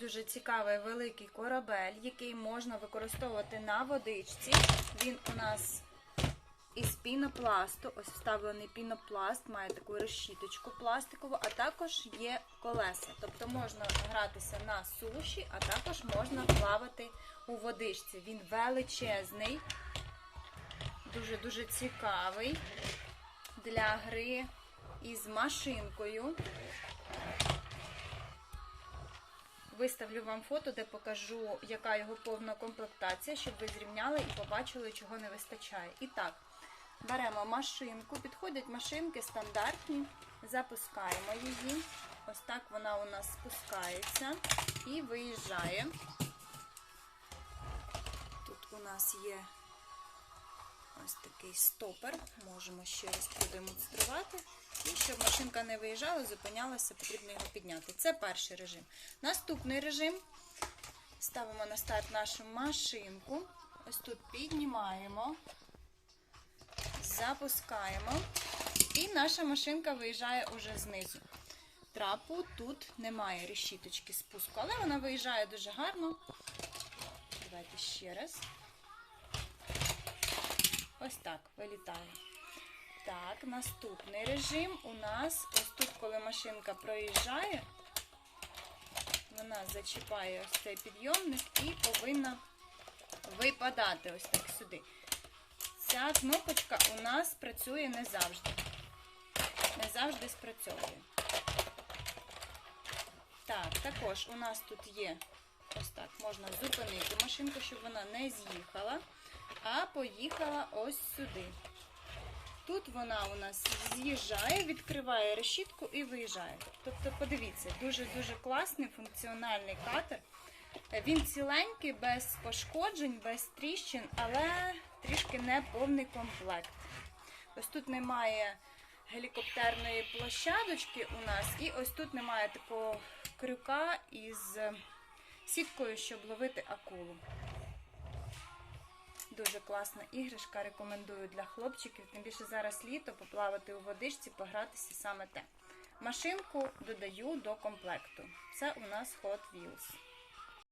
Дуже цікавий великий корабель, який можна використовувати на водичці. Він у нас із пінопласту. Ось вставлений пінопласт, має таку решіточку пластикову, а також є колеса. Тобто можна гратися на суші, а також можна плавати у водичці. Він величезний, дуже-дуже цікавий для гри із машинкою. Виставлю вам фото, де покажу, яка його повна комплектація, щоб ви зрівняли і побачили, чого не вистачає. І так, беремо машинку, підходять машинки стандартні, запускаємо її. Ось так вона у нас спускається і виїжджає. Тут у нас є ось такий стопер, можемо ще раз продемонструвати. І щоб машинка не виїжджала, зупинялася, потрібно його підняти. Це перший режим. Наступний режим. Ставимо на старт нашу машинку. Ось тут піднімаємо, запускаємо. І наша машинка виїжджає уже знизу. Трапу тут немає решіточки спуску, але вона виїжджає дуже гарно. Давайте ще раз. Ось так вилітає. Так, наступний режим у нас ось тут, коли машинка проїжджає, вона зачіпає ось цей підйомник і повинна випадати ось так сюди. Ця кнопочка у нас працює не завжди. Не завжди спрацьовує. Так, також у нас тут є ось так, можна зупинити машинку, щоб вона не з'їхала, а поїхала ось сюди. Тут вона у нас з'їжджає, відкриває решітку і виїжджає. Тобто, подивіться, дуже-дуже класний функціональний катер. Він ціленький, без пошкоджень, без тріщин, але трішки не повний комплект. Ось тут немає гелікоптерної площадочки у нас, і ось тут немає такого крюка із сіткою, щоб ловити акулу. Дуже класна іграшка, рекомендую для хлопчиків. Тим більше зараз літо поплавати у водичці, погратися саме те. Машинку додаю до комплекту. Це у нас Hot Wheels.